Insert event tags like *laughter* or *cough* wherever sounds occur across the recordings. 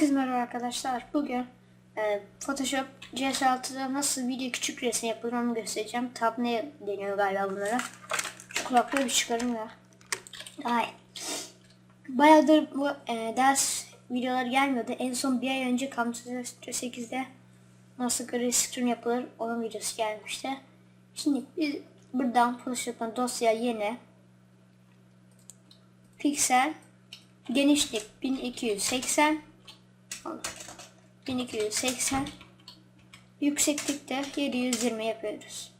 Herkese merhaba arkadaşlar. Bugün e, Photoshop CS6'da nasıl video küçük resim yapılır onu göstereceğim. Thumbnail deniyor galiba bunlara. Şu kulaklığı bir çıkarayım da. Ay. Bayağıdır bu e, ders videoları gelmiyordu. En son bir ay önce Camtasia Studio 8'de nasıl green screen yapılır onun videosu gelmişti. Şimdi biz buradan Photoshop'tan dosya yeni piksel genişlik 1280 1280 yükseklikte 720 yapıyoruz.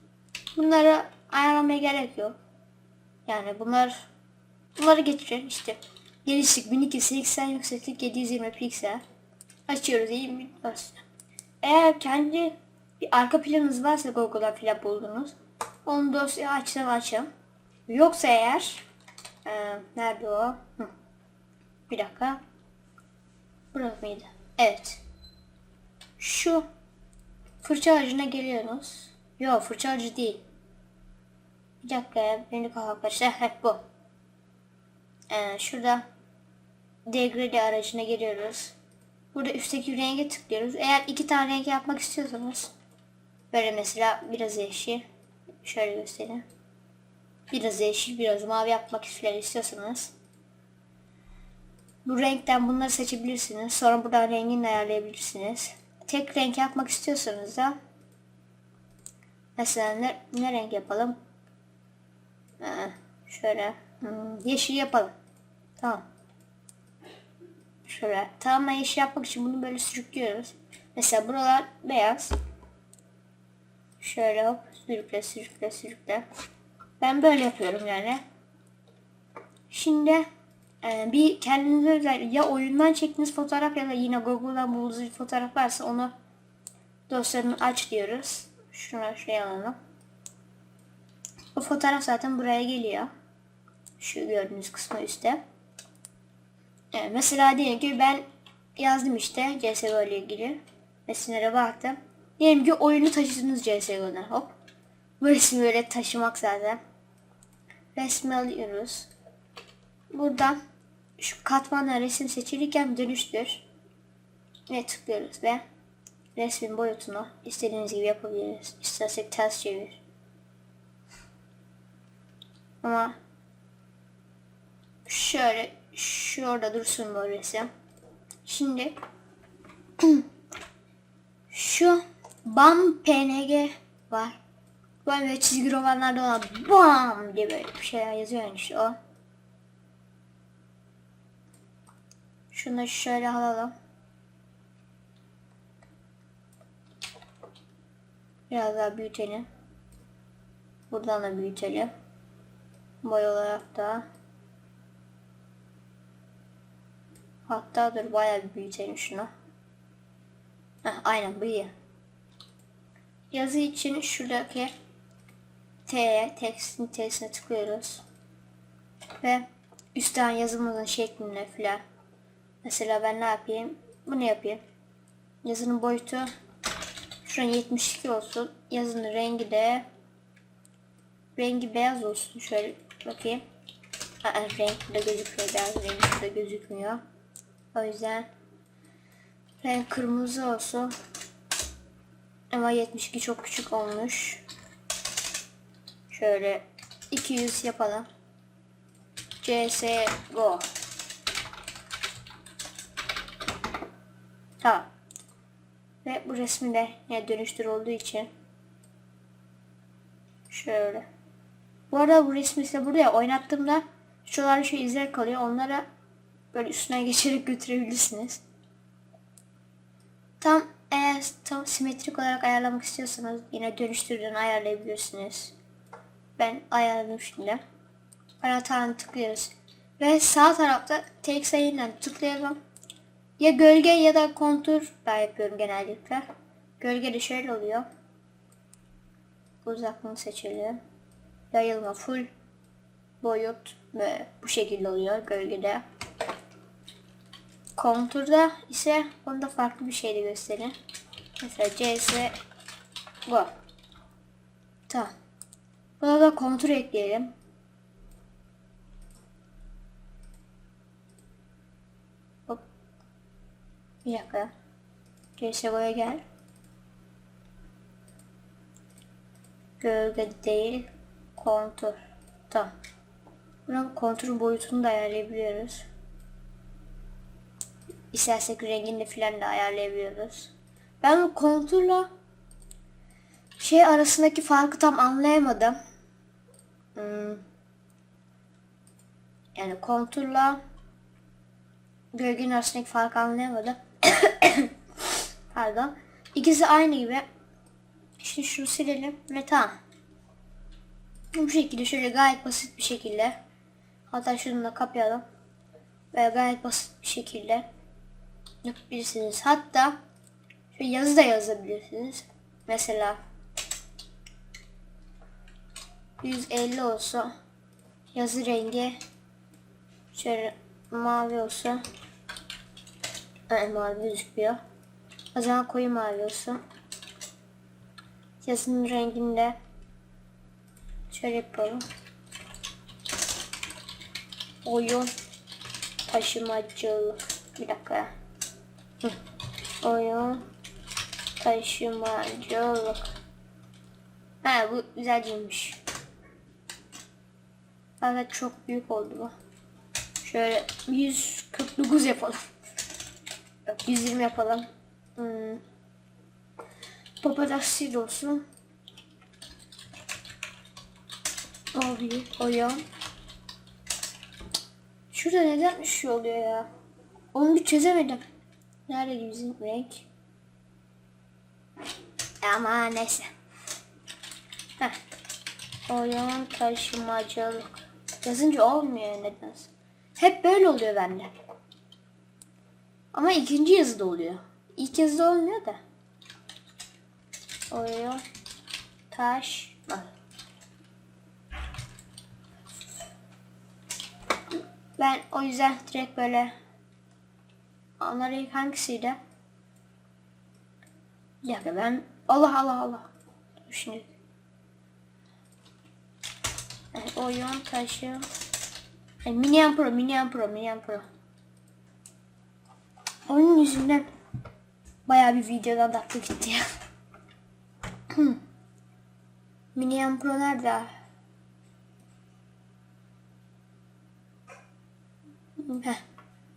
Bunları ayarlamaya gerek yok. Yani bunlar bunları getirin işte. Genişlik 1280 yükseklik 720 piksel. Açıyoruz iyi mi? Eğer kendi bir arka planınız varsa Google'da plan buldunuz. Onu dosya açın açın. Yoksa eğer e, nerede o? Hı. Bir dakika. Burası mıydı? Evet. Şu fırça ağacına geliyoruz. Yok fırça ağacı değil. Bir dakika ya. Beni kafa karıştı. Hep bu. Ee, şurada degrade aracına geliyoruz. Burada üstteki renge tıklıyoruz. Eğer iki tane renk yapmak istiyorsanız böyle mesela biraz yeşil şöyle göstereyim. Biraz yeşil biraz mavi yapmak istiyorsanız bu renkten bunları seçebilirsiniz. Sonra buradan rengini ayarlayabilirsiniz. Tek renk yapmak istiyorsanız da mesela ne, ne renk yapalım? Ee, şöyle hmm, yeşil yapalım. Tamam. Şöyle tamamen yeşil yapmak için bunu böyle sürüklüyoruz. Mesela buralar beyaz. Şöyle hop sürükle sürükle sürükle. Ben böyle yapıyorum yani. Şimdi ee, bir kendinize özel ya oyundan çektiğiniz fotoğraf ya da yine Google'dan bulduğunuz fotoğraf varsa onu dosyanın aç diyoruz. Şuna şey alalım. O fotoğraf zaten buraya geliyor. Şu gördüğünüz kısmı üstte. Evet, mesela diyelim ki ben yazdım işte CSGO ile ilgili. Resimlere baktım. Diyelim ki oyunu taşıdınız CSGO'dan hop. Bu resmi böyle taşımak zaten. Resmi alıyoruz. Buradan şu katmanla resim seçilirken dönüştür. Ve tıklıyoruz ve resmin boyutunu istediğiniz gibi yapabiliriz. İstersek ters çevir. Ama şöyle şurada dursun bu resim. Şimdi *clears throat* şu BAM PNG var. Böyle çizgi romanlarda olan BAM diye böyle bir şeyler yazıyor yani işte o. Şunu şöyle alalım. Biraz daha büyütelim. Buradan da büyütelim. Boy olarak da. Hatta dur bayağı bir büyütelim şunu. Heh, aynen bu iyi. Yazı için şuradaki T, tekstin T'sine tıklıyoruz. Ve üstten yazımızın şeklinde filan Mesela ben ne yapayım? Bunu yapayım. Yazının boyutu şu an 72 olsun. Yazının rengi de rengi beyaz olsun. Şöyle bakayım. Aa, renk burada gözükmüyor. Beyaz renk burada gözükmüyor. O yüzden renk kırmızı olsun. Ama 72 çok küçük olmuş. Şöyle 200 yapalım. CSGO Tamam. Ve bu resmi de yine dönüştür olduğu için şöyle. Bu arada bu resmi size buraya oynattığımda şuralarda şu izler kalıyor. Onlara böyle üstüne *laughs* geçerek götürebilirsiniz. Tam eğer tam simetrik olarak ayarlamak istiyorsanız yine dönüştürden ayarlayabilirsiniz. Ben ayarladım şimdi. Anahtarını tıklıyoruz. Ve sağ tarafta tek sayıyla tıklayalım. Ya gölge ya da kontur ben yapıyorum genellikle. Gölge de şöyle oluyor. Uzaklığını seçelim. Yayılma full boyut ve bu şekilde oluyor gölgede. Konturda ise onda farklı bir şey de göstereyim. Mesela CS bu. Tamam. Buna da kontur ekleyelim. Bir dakika. CSGO'ya gel. Gölge değil. Kontur. Tamam. Buranın konturun boyutunu da ayarlayabiliyoruz. İstersek rengini falan da ayarlayabiliyoruz. Ben bu konturla şey arasındaki farkı tam anlayamadım. Hmm. Yani konturla gölgenin arasındaki farkı anlayamadım. *coughs* Pardon. İkisi aynı gibi. Şimdi şunu silelim ve tamam. Bu şekilde şöyle gayet basit bir şekilde. Hatta şunu da kapayalım. Ve gayet basit bir şekilde yapabilirsiniz. Hatta şöyle yazı da yazabilirsiniz. Mesela 150 olsa yazı rengi şöyle mavi olsa evet, mavi gözüküyor. O zaman koyu mavi olsun. Yazının renginde şöyle yapalım. Oyun taşımacılık. Bir dakika. Hı. Oyun taşımacılık. Ha bu güzelciymiş. Fakat çok büyük oldu bu. Şöyle 149 yapalım. Yok 120 yapalım. Hmm. Paparazzi olsun. Abi oyun. Şurada neden bir şey oluyor ya? Onu bir çözemedim. Nerede bizim renk? Ama neyse. Heh. Oyun taşımacılık. Yazınca olmuyor nedense. Hep böyle oluyor bende. Ama ikinci yazıda oluyor. İlk yazıda olmuyor da. Oyun taş Ben o yüzden direkt böyle onlar ilk hangisiydi? Bir dakika ben Allah Allah Allah. Şimdi Evet, oyun taşı yani Minion Pro, Minion Pro, Minion Pro. Onun yüzünden bayağı bir videodan dakika gitti ya. Minion Pro nerede?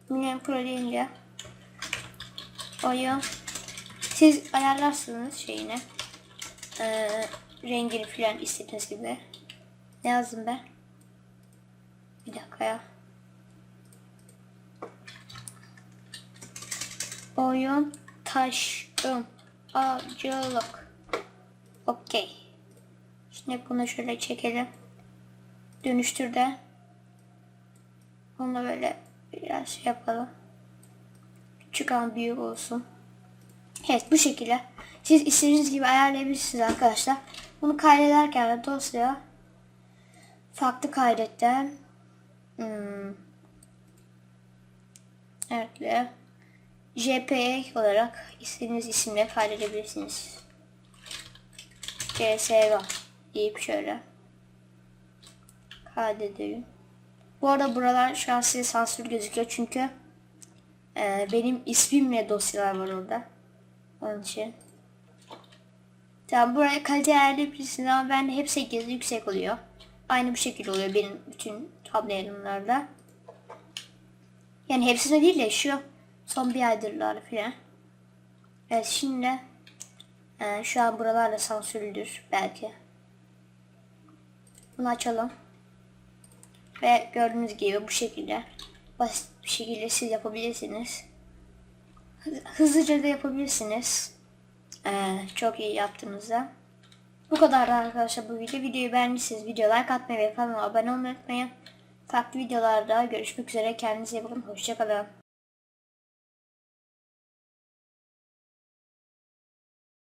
Minion Pro deyince oyun. Siz ayarlarsınız şeyini. Ee, rengini falan istediğiniz gibi. Ne yazdım ben? Bir dakika ya oyun taşım acılık okey şimdi bunu şöyle çekelim dönüştür de onu böyle biraz şey yapalım. Küçük ama büyük olsun. Evet bu şekilde. Siz istediğiniz gibi ayarlayabilirsiniz arkadaşlar. Bunu kaydederken de dosya farklı kaydetten hmm. evet ve JPEG olarak istediğiniz isimle kaydedebilirsiniz. CSV deyip şöyle kaydedelim. Bu arada buralar şu an size sansür gözüküyor çünkü e, benim ismimle dosyalar var orada. Onun için. Tamam buraya kalite ayarlayabilirsiniz ama ben hep 8 yüksek oluyor. Aynı bu şekilde oluyor benim bütün tablolarımlarda. Yani hepsine değil de şu son bir aydırlar falan. Evet şimdi e, şu an buralarla sansürlüdür belki. Bunu açalım. Ve gördüğünüz gibi bu şekilde basit bir şekilde siz yapabilirsiniz. Hızlıca da yapabilirsiniz. Ee, çok iyi yaptığınızda. Bu kadar arkadaşlar bu video. Videoyu beğendiyseniz video like atmayı ve kanalıma abone olmayı unutmayın. Farklı videolarda görüşmek üzere. Kendinize iyi bakın. Hoşçakalın.